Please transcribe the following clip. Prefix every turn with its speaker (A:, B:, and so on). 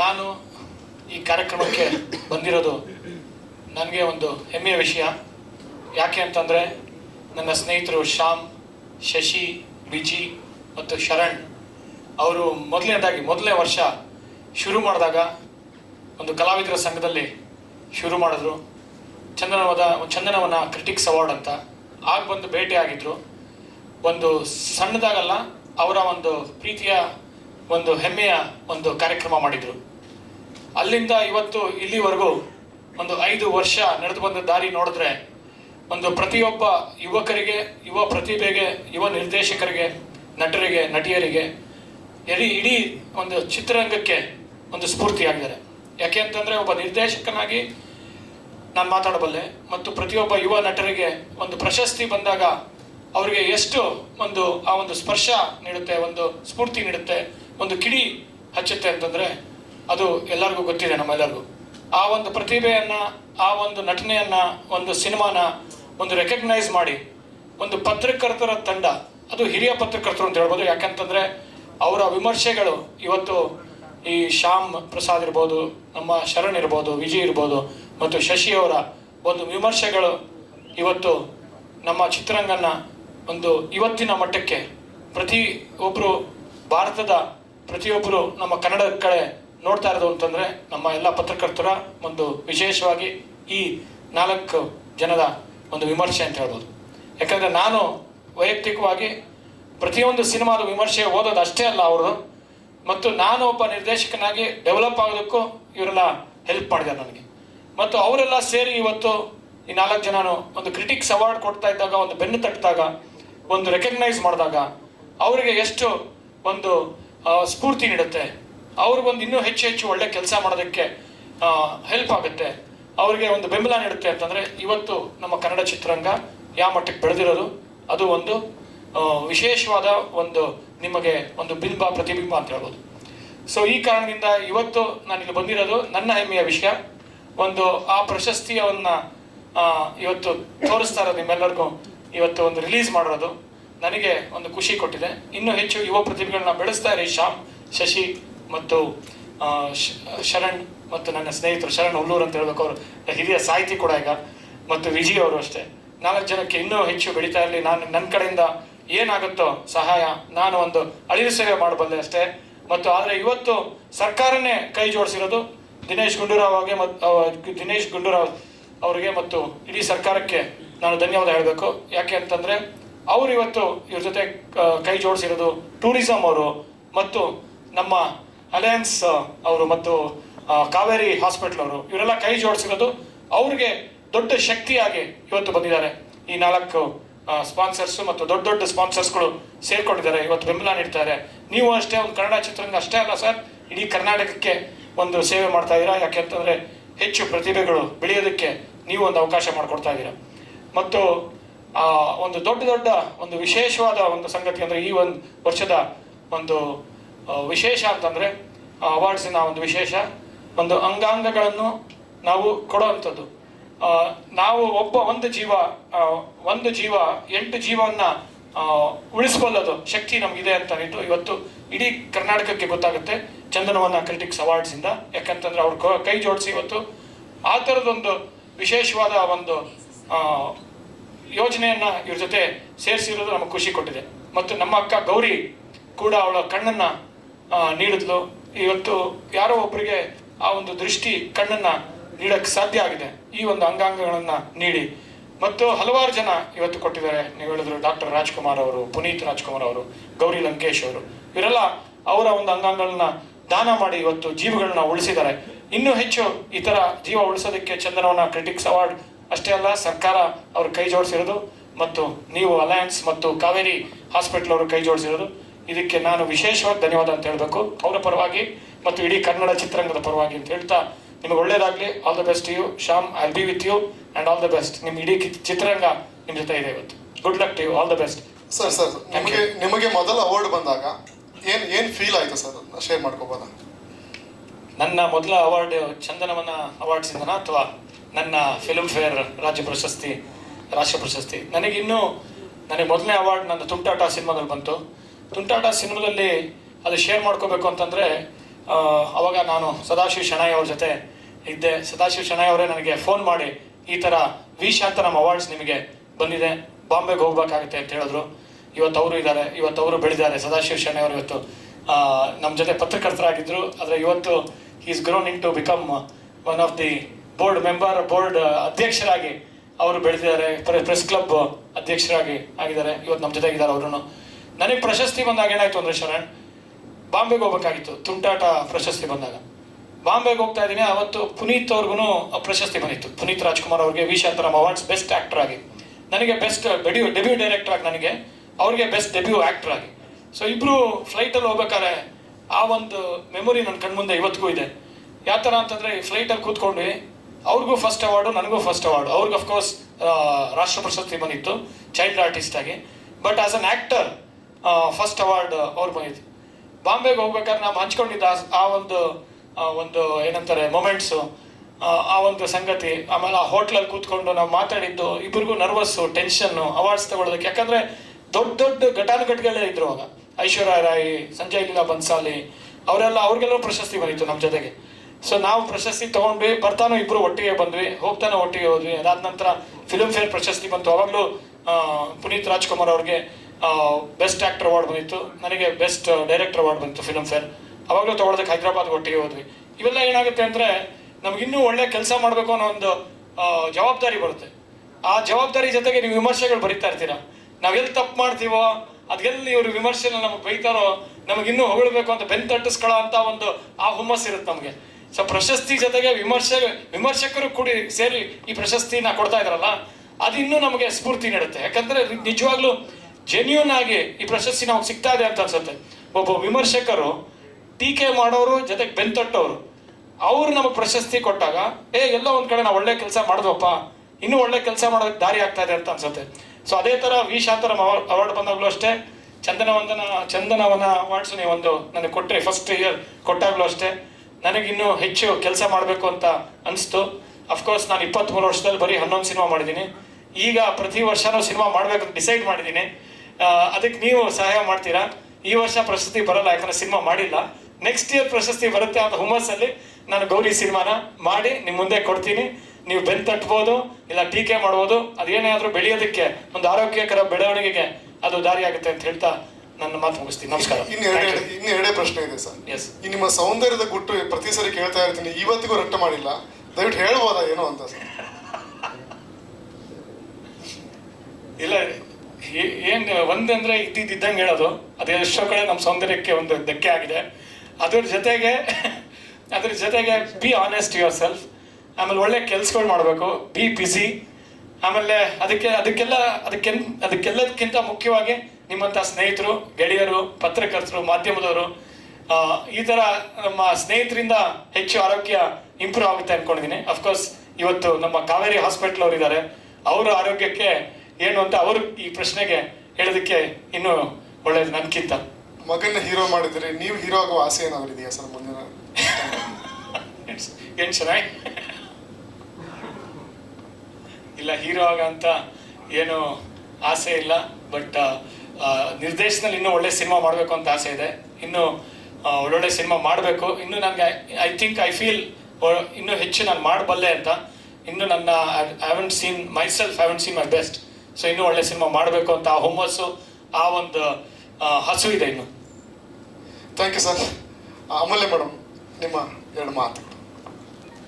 A: ನಾನು ಈ ಕಾರ್ಯಕ್ರಮಕ್ಕೆ ಬಂದಿರೋದು ನನಗೆ ಒಂದು ಹೆಮ್ಮೆಯ ವಿಷಯ. ಯಾಕೆ ಅಂತಂದರೆ ನನ್ನ ಸ್ನೇಹಿತರು ಶ್ಯಾಮ್, ಶಶಿ ಬಿಜಿ ಮತ್ತು ಶರಣ್ ಅವರು ಮೊದಲನೇದಾಗಿ ಮೊದಲನೇ ವರ್ಷ ಶುರು ಮಾಡಿದಾಗ ಒಂದು ಕಲಾವಿದರ ಸಂಘದಲ್ಲಿ ಶುರು ಮಾಡಿದ್ರು. ಚಂದನವದ, ಚಂದನವನ ಕ್ರಿಟಿಕ್ಸ್ ಅವಾರ್ಡ್ ಅಂತ. ಆಗ ಬಂದು ಭೇಟಿ ಆಗಿದ್ರು ಒಂದು ಸಣ್ಣದಾಗಲ್ಲ, ಅವರ ಒಂದು ಪ್ರೀತಿಯ ಒಂದು ಹೆಮ್ಮೆಯ ಒಂದು ಕಾರ್ಯಕ್ರಮ ಮಾಡಿದ್ರು. ಅಲ್ಲಿಂದ ಇವತ್ತು ಇಲ್ಲಿವರೆಗೂ ಒಂದು ಐದು ವರ್ಷ ನಡೆದು ಬಂದ ದಾರಿ ನೋಡಿದ್ರೆ ಒಂದು ಪ್ರತಿಯೊಬ್ಬ ಯುವಕರಿಗೆ, ಯುವ ಪ್ರತಿಭೆಗೆ, ಯುವ ನಿರ್ದೇಶಕರಿಗೆ, ನಟರಿಗೆ, ನಟಿಯರಿಗೆ ಇಡೀ ಇಡೀ ಒಂದು ಚಿತ್ರರಂಗಕ್ಕೆ ಒಂದು ಸ್ಫೂರ್ತಿಯಾಗಿದ್ದಾರೆ. ಯಾಕೆ ಅಂತಂದರೆ ಒಬ್ಬ ನಿರ್ದೇಶಕನಾಗಿ ನಾನು ಮಾತಾಡಬಲ್ಲೆ ಮತ್ತು ಪ್ರತಿಯೊಬ್ಬ ಯುವ ನಟರಿಗೆ ಒಂದು ಪ್ರಶಸ್ತಿ ಬಂದಾಗ ಅವರಿಗೆ ಎಷ್ಟು ಒಂದು ಆ ಒಂದು ಸ್ಪರ್ಶ ನೀಡುತ್ತೆ, ಒಂದು ಸ್ಫೂರ್ತಿ ನೀಡುತ್ತೆ. ಒಂದು ಕಿಡಿ ಹಚ್ಚುತ್ತೆ ಅಂತಂದರೆ ಅದು ಎಲ್ಲರಿಗೂ ಗೊತ್ತಿದೆ ನಮ್ಮೆಲ್ಲರಿಗೂ ಆ ಒಂದು ಪ್ರತಿಭೆಯನ್ನ, ಆ ಒಂದು ನಟನೆಯನ್ನ, ಒಂದು ಸಿನಿಮಾನ ಒಂದು ರೆಕಗ್ನೈಸ್ ಮಾಡಿ, ಒಂದು ಪತ್ರಕರ್ತರ ತಂಡ, ಅದು ಹಿರಿಯ ಪತ್ರಕರ್ತರು ಅಂತ ಹೇಳ್ಬೋದು. ಯಾಕಂತಂದ್ರೆ ಅವರ ವಿಮರ್ಶೆಗಳು ಇವತ್ತು ಈ ಶ್ಯಾಮ್ ಪ್ರಸಾದ್ ಇರ್ಬೋದು, ನಮ್ಮ ಶರಣ್ ಇರ್ಬೋದು, ವಿಜಯ್ ಇರ್ಬೋದು, ಮತ್ತು ಶಶಿ ಅವರ ಒಂದು ವಿಮರ್ಶೆಗಳು ಇವತ್ತು ನಮ್ಮ ಚಿತ್ರರಂಗನ ಒಂದು ಇವತ್ತಿನ ಮಟ್ಟಕ್ಕೆ ಪ್ರತಿ ಒಬ್ಬರು ಭಾರತದ ಪ್ರತಿಯೊಬ್ಬರು ನಮ್ಮ ಕನ್ನಡ ಕಡೆ ನೋಡ್ತಾ ಇರೋದು ಅಂತಂದ್ರೆ ನಮ್ಮ ಎಲ್ಲ ಪತ್ರಕರ್ತರ ಒಂದು ವಿಶೇಷವಾಗಿ ಈ ನಾಲ್ಕು ಜನದ ಒಂದು ವಿಮರ್ಶೆ ಅಂತ ಹೇಳ್ಬೋದು. ಯಾಕಂದ್ರೆ ನಾನು ವೈಯಕ್ತಿಕವಾಗಿ ಪ್ರತಿಯೊಂದು ಸಿನಿಮಾದ ವಿಮರ್ಶೆ ಓದೋದು ಅಷ್ಟೇ ಅಲ್ಲ ಅವರು ಮತ್ತು ನಾನು ಒಬ್ಬ ನಿರ್ದೇಶಕನಾಗಿ ಡೆವಲಪ್ ಆಗೋದಕ್ಕೂ ಇವರೆಲ್ಲ ಹೆಲ್ಪ್ ಮಾಡಿದೆ ನನಗೆ. ಮತ್ತು ಅವರೆಲ್ಲ ಸೇರಿ ಇವತ್ತು ಈ ನಾಲ್ಕು ಜನನು ಒಂದು ಕ್ರಿಟಿಕ್ಸ್ ಅವಾರ್ಡ್ ಕೊಡ್ತಾ ಇದ್ದಾಗ, ಒಂದು ಬೆನ್ನು ತಟ್ಟಿದಾಗ ಒಂದು ರೆಕಗ್ನೈಸ್ ಮಾಡಿದಾಗ, ಅವರಿಗೆ ಎಷ್ಟು ಒಂದು ಸ್ಫೂರ್ತಿ ನೀಡುತ್ತೆ. ಅವ್ರು ಬಂದು ಇನ್ನೂ ಹೆಚ್ಚು ಹೆಚ್ಚು ಒಳ್ಳೆ ಕೆಲಸ ಮಾಡೋದಕ್ಕೆ ಹೆಲ್ಪ್ ಆಗುತ್ತೆ. ಅವರಿಗೆ ಒಂದು ಬೆಂಬಲ ನೀಡುತ್ತೆ ಅಂತಂದ್ರೆ ಇವತ್ತು ನಮ್ಮ ಕನ್ನಡ ಚಿತ್ರರಂಗ ಯಾವ ಮಟ್ಟಕ್ಕೆ ಬೆಳೆದಿರೋದು, ಅದು ಒಂದು ವಿಶೇಷವಾದ ಒಂದು ನಿಮಗೆ ಒಂದು ಬಿಂಬ ಪ್ರತಿಬಿಂಬ ಅಂತ ಹೇಳ್ಬೋದು. ಸೊ ಈ ಕಾರಣದಿಂದ ಇವತ್ತು ನಾನು ಇಲ್ಲಿ ಬಂದಿರೋದು ನನ್ನ ಹೆಮ್ಮೆಯ ವಿಷಯ. ಒಂದು, ಆ ಪ್ರಶಸ್ತಿಯವನ್ನ ಇವತ್ತು ತೋರಿಸ್ತಾ ಇರೋದು ನಿಮ್ಮೆಲ್ಲರಿಗೂ. ಇವತ್ತು ಒಂದು ರಿಲೀಸ್ ಮಾಡಿರೋದು. ನನಗೆ ಒಂದು ಖುಷಿ ಕೊಟ್ಟಿದೆ. ಇನ್ನೂ ಹೆಚ್ಚು ಯುವ ಪ್ರತಿಭೆಗಳನ್ನ ಬೆಳೆಸ್ತಾ ಇರಿ. ಶ್ಯಾಮ್, ಶಶಿ ಮತ್ತು ಶರಣ್ ಮತ್ತು ನನ್ನ ಸ್ನೇಹಿತರು. ಶರಣ್ ಹುಲ್ಲೂರು ಅಂತ ಹೇಳ್ಬೇಕು ಅವರು. ಹಿರಿಯ ಸಾಹಿತಿ ಕೂಡ ಈಗ. ಮತ್ತು ವಿಜಯ್ ಅವರು ಅಷ್ಟೇ. ನಾಲ್ಕು ಜನಕ್ಕೆ ಇನ್ನೂ ಹೆಚ್ಚು ಬೆಳೀತಾ ಇರಲಿ. ನಾನು ನನ್ನ ಕಡೆಯಿಂದ ಏನಾಗುತ್ತೋ ಸಹಾಯ ನಾನು ಒಂದು ಅಳಿವು ಸೇವೆ ಮಾಡಬಲ್ಲೆ ಅಷ್ಟೇ. ಮತ್ತು ಆದರೆ ಇವತ್ತು ಸರ್ಕಾರನೇ ಕೈ ಜೋಡಿಸಿರೋದು ದಿನೇಶ್ ಗುಂಡೂರಾವ್ ಅವರಿಗೆ ಮತ್ತು ದಿನೇಶ್ ಗುಂಡೂರಾವ್ ಅವರಿಗೆ ಮತ್ತು ಇಡೀ ಸರ್ಕಾರಕ್ಕೆ ನಾನು ಧನ್ಯವಾದ ಹೇಳಬೇಕು. ಯಾಕೆ ಅಂತಂದ್ರೆ ಅವರು ಇವತ್ತು ಇವ್ರ ಜೊತೆ ಕೈ ಜೋಡಿಸಿರೋದು ಟೂರಿಸಂ ಅವರು ಮತ್ತು ನಮ್ಮ ಅಲಯನ್ಸ್ ಅವರು ಮತ್ತು ಕಾವೇರಿ ಹಾಸ್ಪಿಟಲ್ ಅವರು, ಇವರೆಲ್ಲ ಕೈ ಜೋಡಿಸಿರೋದು ಅವ್ರಿಗೆ ದೊಡ್ಡ ಶಕ್ತಿಯಾಗಿ ಇವತ್ತು ಬಂದಿದ್ದಾರೆ. ಈ ನಾಲ್ಕು ಸ್ಪಾನ್ಸರ್ಸ್ ಮತ್ತು ದೊಡ್ಡ ದೊಡ್ಡ ಸ್ಪಾನ್ಸರ್ಸ್ಗಳು ಸೇರ್ಕೊಂಡಿದ್ದಾರೆ, ಇವತ್ತು ಬೆಂಬಲ ನೀಡ್ತಾರೆ. ನೀವು ಅಷ್ಟೇ ಒಂದು ಕನ್ನಡ ಚಿತ್ರರಂಗ ಅಷ್ಟೇ ಅಲ್ಲ ಸರ್, ಇಡೀ ಕರ್ನಾಟಕಕ್ಕೆ ಒಂದು ಸೇವೆ ಮಾಡ್ತಾ ಇದ್ದೀರಾ? ಯಾಕೆ ಅಂತಂದ್ರೆ ಹೆಚ್ಚು ಪ್ರತಿಭೆಗಳು ಬೆಳೆಯೋದಕ್ಕೆ ನೀವು ಒಂದು ಅವಕಾಶ ಮಾಡಿಕೊಡ್ತಾ ಇದ್ದೀರಾ. ಮತ್ತು ಆ, ಒಂದು ದೊಡ್ಡ ದೊಡ್ಡ ಒಂದು ವಿಶೇಷವಾದ ಒಂದು ಸಂಗತಿ ಅಂದ್ರೆ ಈ ಒಂದು ವರ್ಷದ ಒಂದು ವಿಶೇಷ ಅಂತಂದ್ರೆ ಅವಾರ್ಡ್ಸಿನ ಒಂದು ವಿಶೇಷ. ಒಂದು ಅಂಗಾಂಗಗಳನ್ನು ನಾವು ಕೊಡುವಂಥದ್ದು. ನಾವು ಒಬ್ಬ ಒಂದು ಜೀವ ಒಂದು ಜೀವ ಎಂಟು ಜೀವವನ್ನು ಉಳಿಸ್ಕೊಳ್ಳೋದು ಶಕ್ತಿ ನಮಗಿದೆ ಅಂತ ಇದು ಇವತ್ತು ಇಡೀ ಕರ್ನಾಟಕಕ್ಕೆ ಗೊತ್ತಾಗುತ್ತೆ ಚಂದನವನ ಕ್ರಿಟಿಕ್ಸ್ ಅವಾರ್ಡ್ಸ್ ಇಂದ. ಯಾಕಂತಂದ್ರೆ ಅವ್ರು ಕ- ಜೋಡಿಸಿ ಇವತ್ತು ಆ ಥರದೊಂದು ವಿಶೇಷವಾದ ಒಂದು ಯೋಜನೆಯನ್ನ ಇವ್ರ ಜೊತೆ ಸೇರಿಸಿರೋದು ನಮಗೆ ಖುಷಿ ಕೊಟ್ಟಿದೆ. ಮತ್ತು ನಮ್ಮ ಅಕ್ಕ ಗೌರಿ ಕೂಡ ಅವಳ ಕಣ್ಣನ್ನ ನೀಡಿದ್ಲು. ಇವತ್ತು ಯಾರೋ ಒಬ್ಬರಿಗೆ ಆ ಒಂದು ದೃಷ್ಟಿ ಕಣ್ಣನ್ನ ನೀಡಕ್ಕೆ ಸಾಧ್ಯ ಆಗಿದೆ. ಈ ಒಂದು ಅಂಗಾಂಗಗಳನ್ನ ನೀಡಿ. ಮತ್ತು ಹಲವಾರು ಜನ ಇವತ್ತು ಕೊಟ್ಟಿದ್ದಾರೆ. ನೀವು ಹೇಳಿದ್ರು ಡಾಕ್ಟರ್ ರಾಜ್ಕುಮಾರ್ ಅವರು, ಪುನೀತ್ ರಾಜ್ಕುಮಾರ್ ಅವರು, ಗೌರಿ ಲಂಕೇಶ್ ಅವರು. ಇವರೆಲ್ಲ ಅವರ ಒಂದು ಅಂಗಾಂಗಗಳನ್ನ ದಾನ ಮಾಡಿ ಇವತ್ತು ಜೀವಗಳನ್ನ ಉಳಿಸಿದ್ದಾರೆ. ಇನ್ನೂ ಹೆಚ್ಚು ಈ ಜೀವ ಉಳಿಸೋದಕ್ಕೆ ಚಂದನವನ ಕ್ರಿಟಿಕ್ಸ್ ಅವಾರ್ಡ್ ಅಷ್ಟೇ ಅಲ್ಲ ಸರ್ಕಾರ ಅವರು ಕೈ ಜೋಡಿಸಿರೋದು ಮತ್ತು ನೀವು ಅಲಯನ್ಸ್ ಮತ್ತು ಕಾವೇರಿ ಹಾಸ್ಪಿಟಲ್ ಅವರು ಕೈ ಜೋಡಿಸಿರೋದು. ಇದಕ್ಕೆ ನಾನು ವಿಶೇಷವಾಗಿ ಧನ್ಯವಾದ ಅಂತ ಹೇಳಬೇಕು. ಅವರ ಪರವಾಗಿ ಮತ್ತು ಇಡೀ ಕನ್ನಡ ಚಿತ್ರರಂಗದ ಪರವಾಗಿ ಅಂತ ಹೇಳ್ತಾ ನಿಮಗೆ ಒಳ್ಳೇದಾಗ್ಲಿ. All the best you Shyam I be with you and all the best ನಿಮ್ಮ ಇಡೀ ಚಿತ್ರರಂಗ ನಿಮ್ ಜೊತೆ ಇದೆ ಇವತ್ತು. Good luck to you all the best
B: sir sir ನಿಮಗೆ ನಿಮಗೆ ಮೊದಲ ಅವಾರ್ಡ್ ಬಂದಾಗ ಏನ್ ಏನ್ ಫೀಲ್ ಆಯ್ತು ಸರ್ ಶೇರ್ ಮಾಡ್ಕೋಬೋದಾ?
A: ನನ್ನ ಮೊದಲ ಅವಾರ್ಡ್ ಚಂದನವನ ಅವಾರ್ಡ್ಸ್ ಇಂದನ ಅಥವಾ ನನ್ನ ಫಿಲ್ಮ್ ಫೇರ್ ರಾಜ್ಯ ಪ್ರಶಸ್ತಿ, ರಾಷ್ಟ್ರ ಪ್ರಶಸ್ತಿ. ನನಗಿನ್ನೂ ನನಗೆ ಮೊದಲನೇ ಅವಾರ್ಡ್ ನನ್ನ ತುಂಟಾಟ ಸಿನಿಮಾದಲ್ಲಿ ಬಂತು. ತುಂಟಾಟ ಸಿನಿಮಾದಲ್ಲಿ ಅದು ಶೇರ್ ಮಾಡ್ಕೋಬೇಕು ಅಂತಂದ್ರೆ ಅವಾಗ ನಾನು ಸದಾಶಿವ ಶೆಣಾಯಿ ಅವ್ರ ಜೊತೆ ಇದ್ದೆ. ಸದಾಶಿವ ಶೆಣಾಯಿ ಅವರೇ ನನಗೆ ಫೋನ್ ಮಾಡಿ, ಈ ಥರ ವಿ ಶಾಂತನಮ್ ಅವಾರ್ಡ್ಸ್ ನಿಮಗೆ ಬಂದಿದೆ. ಬಾಂಬೆಗೆ ಹೋಗ್ಬೇಕಾಗುತ್ತೆ ಅಂತ ಹೇಳಿದ್ರು. ಇವತ್ತು ಅವರು ಇದ್ದಾರೆ, ಇವತ್ತು ಅವರು ಬೆಳೆದಿದ್ದಾರೆ. ಸದಾಶಿವ ಶೆಣಾಯಿ ಅವರು ಇವತ್ತು ನಮ್ಮ ಜೊತೆ ಪತ್ರಕರ್ತರಾಗಿದ್ದರು ಆದರೆ ಇವತ್ತು is grown into become one of the board member board ಅಧ್ಯಕ್ಷರಾಗಿ ಅವರು ಬೆಳೆದಿದ್ದಾರೆ. ಪ್ರೆಸ್ ಕ್ಲಬ್ ಅಧ್ಯಕ್ಷರಾಗಿ ಆಗಿದ್ದಾರೆ. ಇವತ್ತು ನಮ್ಮ ಜೊತೆ ಇದ್ದಾರೆ ಅವರು ನನಗೆ ಪ್ರಶಸ್ತಿ ಬಂದಾಗ ಏನಾಯ್ತು ಅಂದ್ರೆ ಶರಣ್, ಬಾಂಬೆಗೆ ಹೋಗ್ಬೇಕಾಗಿತ್ತು. ತುಂಟಾಟ ಪ್ರಶಸ್ತಿ ಬಂದಾಗ. ಬಾಂಬೆಗೆ ಹೋಗ್ತಾ ಇದ್ದೀನಿ. ಅವತ್ತು ಪುನೀತ್ ಅವ್ರಿಗೂ ಪ್ರಶಸ್ತಿ ಬಂದಿತ್ತು. ಪುನೀತ್ ರಾಜ್ಕುಮಾರ್ ಅವ್ರಿಗೆ V Shantaram awards best actor ಆಗಿ. ನನಗೆ ಬೆಸ್ಟ್ ಡೆಬ್ಯೂ ಡೆಬ್ಯೂ ಡೈರೆಕ್ಟರ್ ಆಗಿ ನನಗೆ. ಅವ್ರಿಗೆ ಬೆಸ್ಟ್ ಡೆಬ್ಯೂ ಆಕ್ಟರ್ ಆಗಿ. ಸೊ ಇಬ್ರು ಫ್ಲೈಟಲ್ಲಿ ಹೋಗ್ಬೇಕಾದ್ರೆ ಆ ಒಂದು ಮೆಮೊರಿ ನನ್ನ ಕಣ್ಮುಂದೆ ಇವತ್ತಿಗೂ ಇದೆ. ಯಾವ ಥರ ಅಂತಂದ್ರೆ ಈ ಫ್ಲೈಟಲ್ಲಿ ಕೂತ್ಕೊಂಡ್ವಿ ಅವ್ರಿಗೂ ಫಸ್ಟ್ ಅವಾರ್ಡು ನನಗೂ ಫಸ್ಟ್ ಅವಾರ್ಡು ಅವ್ರಿಗೆ ಅಫ್ಕೋರ್ಸ್ ರಾಷ್ಟ್ರ ಪ್ರಶಸ್ತಿ ಬಂದಿತ್ತು ಚೈಲ್ಡ್ ಆರ್ಟಿಸ್ಟ್ ಆಗಿ. But as an actor first award ಅವ್ರು ಬಂದಿತ್ತು ಬಾಂಬೆಗೆ ಹೋಗ್ಬೇಕಾದ್ರೆ ನಾವು ಹಂಚ್ಕೊಂಡಿದ್ದ ಆ- ಆ ಒಂದು ಒಂದು ಏನಂತಾರೆ ಮೊಮೆಂಟ್ಸು ಆ ಒಂದು ಸಂಗತಿ, ಆಮೇಲೆ ಆ ಹೋಟ್ಲಲ್ಲಿ ಕೂತ್ಕೊಂಡು ನಾವು ಮಾತಾಡಿದ್ದು ಇಬ್ಬರಿಗೂ ನರ್ವಸ್ಸು ಟೆನ್ಷನ್ನು ಅವಾರ್ಡ್ಸ್ ತಗೊಳ್ಳೋದಕ್ಕೆ. ಯಾಕಂದ್ರೆ ದೊಡ್ಡ ದೊಡ್ಡ ಘಟಾನುಘಟಿಗಳೇ ಇದ್ರು ಅವಾಗ. ಐಶ್ವರ್ಯ ರಾಯ್, ಸಂಜಯ್ ಲೀಲಾ ಬನ್ಸಾಲಿ, ಅವರೆಲ್ಲ ಅವ್ರಿಗೆಲ್ಲ ಪ್ರಶಸ್ತಿ ಬಂದಿತ್ತು ನಮ್ಮ ಜೊತೆಗೆ. ಸೊ ನಾವು ಪ್ರಶಸ್ತಿ ತಗೊಂಡ್ವಿ, ಬರ್ತಾನೋ ಇಬ್ರು ಒಟ್ಟಿಗೆ ಬಂದ್ವಿ, ಹೋಗ್ತಾನೋ ಒಟ್ಟಿಗೆ ಹೋದ್ವಿ. ಅದಾದ ನಂತರ ಫಿಲ್ಮ್ ಫೇರ್ ಪ್ರಶಸ್ತಿ ಬಂತು. ಅವಾಗಲೂ ಪುನೀತ್ ರಾಜ್ಕುಮಾರ್ ಅವ್ರಿಗೆ ಬೆಸ್ಟ್ ಆಕ್ಟರ್ ಅವಾರ್ಡ್ ಬಂದಿತ್ತು. ನನಗೆ ಬೆಸ್ಟ್ ಡೈರೆಕ್ಟರ್ ಅವಾರ್ಡ್ ಬಂತು ಫಿಲಮ್ ಫೇರ್ ಅವಾಗಲೂ ತಗೊಳ್ಳೋದಕ್ಕೆ ಹೈದರಾಬಾದ್ ಒಟ್ಟಿಗೆ ಹೋದ್ವಿ. ಇವೆಲ್ಲ ಏನಾಗುತ್ತೆ ಅಂದ್ರೆ, ನಮ್ಗೆ ಇನ್ನೂ ಒಳ್ಳೆ ಕೆಲಸ ಮಾಡಬೇಕು ಅನ್ನೋ ಒಂದು ಜವಾಬ್ದಾರಿ ಬರುತ್ತೆ. ಆ ಜವಾಬ್ದಾರಿ ಜೊತೆಗೆ ನೀವು ವಿಮರ್ಶೆಗಳು ಬರೀತಾ ಇರ್ತೀರಾ. ನಾವೆಲ್ಲಿ ತಪ್ಪು ಮಾಡ್ತೀವೋ ಅದೆಲ್ಲಿ ಇವರು ವಿಮರ್ಶೆನ ನಮಗೆ ಬೈತಾರೋ ನಮಗಿನ್ನೂ ಹೊಗಳಬೇಕು ಅಂತ ಬೆನ್ ತಟ್ಟಿಸ್ಕೊಳ್ಳೋ ಅಂತ ಒಂದು ಆ ಹುಮ್ಮಸ್ ಇರುತ್ತೆ ನಮಗೆ. ಸೊ ಪ್ರಶಸ್ತಿ ಜೊತೆಗೆ ವಿಮರ್ಶೆ, ವಿಮರ್ಶಕರು ಕೂಡಿ ಸೇರಿ ಈ ಪ್ರಶಸ್ತಿನ ಕೊಡ್ತಾ ಇದ್ರಲ್ಲ, ಅದು ಇನ್ನೂ ನಮಗೆ ಸ್ಫೂರ್ತಿ ನೀಡುತ್ತೆ. ಯಾಕಂದ್ರೆ ನಿಜವಾಗ್ಲೂ ಜೆನ್ಯೂನ್ ಆಗಿ ಈ ಪ್ರಶಸ್ತಿ ನಮಗೆ ಸಿಗ್ತಾ ಇದೆ ಅಂತ ಅನ್ಸುತ್ತೆ. ಒಬ್ಬ ವಿಮರ್ಶಕರು ಟೀಕೆ ಮಾಡೋರು, ಜೊತೆಗೆ ಬೆಂತಟ್ಟೋರು ಅವ್ರು ನಮಗೆ ಪ್ರಶಸ್ತಿ ಕೊಟ್ಟಾಗ, ಏ, ಎಲ್ಲೋ ಒಂದ್ ಕಡೆ ನಾವು ಒಳ್ಳೆ ಕೆಲಸ ಮಾಡಿದ್ವಪ್ಪ, ಇನ್ನೂ ಒಳ್ಳೆ ಕೆಲಸ ಮಾಡೋದಕ್ಕೆ ದಾರಿ ಆಗ್ತಾ ಇದೆ ಅಂತ ಅನ್ಸುತ್ತೆ. ಸೊ ಅದೇ ತರ ವಿ. ಶಾಂತರಾಮ್ ಅವಾರ್ಡ್ ಬಂದಾಗ್ಲೂ ಅಷ್ಟೇ, ಚಂದನವಂದನ, ಚಂದನವನ ಅವಾರ್ಡ್ಸ್ ನೀವು ಒಂದು ನನಗೆ ಕೊಟ್ಟರೆ ಫಸ್ಟ್ ಇಯರ್ ಕೊಟ್ಟಾಗ್ಲೂ ಅಷ್ಟೇ. ನನಗಿನ್ನೂ ಹೆಚ್ಚು ಕೆಲಸ ಮಾಡಬೇಕು ಅಂತ ಅನಿಸ್ತು. ಅಫ್ಕೋರ್ಸ್ ನಾನು ಇಪ್ಪತ್ತ್ಮೂರು ವರ್ಷದಲ್ಲಿ ಬರೀ ಹನ್ನೊಂದು ಸಿನಿಮಾ ಮಾಡಿದ್ದೀನಿ. ಈಗ ಪ್ರತಿ ವರ್ಷನೂ ಸಿನಿಮಾ ಮಾಡಬೇಕು ಅಂತ ಡಿಸೈಡ್ ಮಾಡಿದ್ದೀನಿ. ಅದಕ್ಕೆ ನೀವು ಸಹಾಯ ಮಾಡ್ತೀರಾ? ಈ ವರ್ಷ ಪ್ರಶಸ್ತಿ ಬರಲ್ಲ, ಯಾಕಂದ್ರೆ ಸಿನಿಮಾ ಮಾಡಿಲ್ಲ. ನೆಕ್ಸ್ಟ್ ಇಯರ್ ಪ್ರಶಸ್ತಿ ಬರುತ್ತೆ ಅಂತ ಹುಮ್ಮಸ್ಸಲ್ಲಿ ನಾನು ಗೌರಿ ಸಿನಿಮಾನ ಮಾಡಿ ನಿಮ್ಮ ಮುಂದೆ ಕೊಡ್ತೀನಿ. ನೀವು ಬೆನ್ ತಟ್ಬೋದು, ಇಲ್ಲ ಟೀಕೆ ಮಾಡ್ಬೋದು ಅದೇನೇ ಆದ್ರೂ ಬೆಳೆಯೋದಕ್ಕೆ, ಒಂದು ಆರೋಗ್ಯಕರ ಬೆಳವಣಿಗೆಗೆ ಅದು ದಾರಿ ಆಗುತ್ತೆ ಅಂತ ಹೇಳ್ತಾ ನನ್ನ ಮಾತು ಮುಗಿಸ್ತೀನಿ. ನಮಸ್ಕಾರ.
B: ಇನ್ನು ಎರಡೇ ಇನ್ನು ಎರಡೇ ಪ್ರಶ್ನೆ ಇದೆ ಸರ್.
A: ಎಸ್
B: ಈ ನಿಮ್ಮ ಸೌಂದರ್ಯದ ಗುಟ್ಟು ಪ್ರತಿ ಸರಿ ಕೇಳ್ತಾ ಇರ್ತೀನಿ. ಇವತ್ತಿಗೂ ರಟ್ಟ ಮಾಡಿಲ್ಲ. ದಯವಿಟ್ಟು ಹೇಳ್ಬೋದಾ ಏನೋ ಅಂತ ಸರ್.
A: ಇಲ್ಲ ಏನ್ ಒಂದಂದ್ರೆ ಇದ್ದಿದ್ದಂಗೆ ಹೇಳೋದು. ಅದೇ ಎಷ್ಟೋ ಕಡೆ ನಮ್ಮ ಸೌಂದರ್ಯಕ್ಕೆ ಒಂದು ಧಕ್ಕೆ ಆಗಿದೆ. ಅದ್ರ ಜೊತೆಗೆ ಅದ್ರ ಜೊತೆಗೆ ಬಿ ಆನೆಸ್ಟ್ ಯುವರ್ ಸೆಲ್ಫ್ ಆಮೇಲೆ ಒಳ್ಳೆ ಕೆಲ್ಸಗಳು ಮಾಡಬೇಕು. ಬಿ ಬಿಸಿ ಆಮೇಲೆ ಅದಕ್ಕೆ ಅದಕ್ಕೆಲ್ಲ ಅದಕ್ಕೆ ಅದಕ್ಕೆಲ್ಲದಕ್ಕಿಂತ ಮುಖ್ಯವಾಗಿ ನಿಮ್ಮಂಥ ಸ್ನೇಹಿತರು ಗೆಳೆಯರು ಪತ್ರಕರ್ತರು ಮಾಧ್ಯಮದವರು ಈ ಥರ ನಮ್ಮ ಸ್ನೇಹಿತರಿಂದ ಹೆಚ್ಚು ಆರೋಗ್ಯ ಇಂಪ್ರೂವ್ ಆಗುತ್ತೆ ಅನ್ಕೊಂಡಿದ್ದೀನಿ ಅಫ್ಕೋರ್ಸ್ ಇವತ್ತು ನಮ್ಮ ಕಾವೇರಿ ಹಾಸ್ಪಿಟಲ್ ಅವರು ಇದ್ದಾರೆ ಅವರ ಆರೋಗ್ಯಕ್ಕೆ ಏನು ಅಂತ ಅವರು ಈ ಪ್ರಶ್ನೆಗೆ ಹೇಳೋದಕ್ಕೆ ಇನ್ನೂ ಒಳ್ಳೇದು ನನ್ಕಿಂತ.
B: ಮಗನ ಹೀರೋ ಮಾಡಿದ್ರೆ ನೀವು ಹೀರೋ ಆಗುವ ಆಸೆ ಏನಾದ್ರು ಇದೆಯಾ ಸರ್ ಮುಂದಿನ
A: ಏನು ಚೆನ್ನಾಗಿ ಇಲ್ಲ ಹೀರೋ ಆಗ ಅಂತ ಏನು ಆಸೆ ಇಲ್ಲ ಬಟ್ ನಿರ್ದೇಶನದಲ್ಲಿ ಇನ್ನೂ ಒಳ್ಳೆ ಸಿನಿಮಾ ಮಾಡಬೇಕು ಅಂತ ಆಸೆ ಇದೆ. ಇನ್ನು ಒಳ್ಳೊಳ್ಳೆ ಸಿನಿಮಾ ಮಾಡಬೇಕು. ಇನ್ನು ನನಗೆ ಐ ಥಿಂಕ್ ಐ ಫೀಲ್ ಇನ್ನೂ ಹೆಚ್ಚು ನಾನು ಮಾಡಬಲ್ಲೆ ಅಂತ. ಇನ್ನು ನನ್ನ haven't seen myself haven't seen my best so ಇನ್ನೂ ಒಳ್ಳೆ ಸಿನಿಮಾ ಮಾಡಬೇಕು ಅಂತ ಆ ಹುಮ್ಮಸ್ಸು, ಆ ಒಂದು ಹಸು ಇದೆ ಇನ್ನು.
B: Thank you sir Amulya madam ನಿಮ್ಮ ಎರಡು ಮಾತು.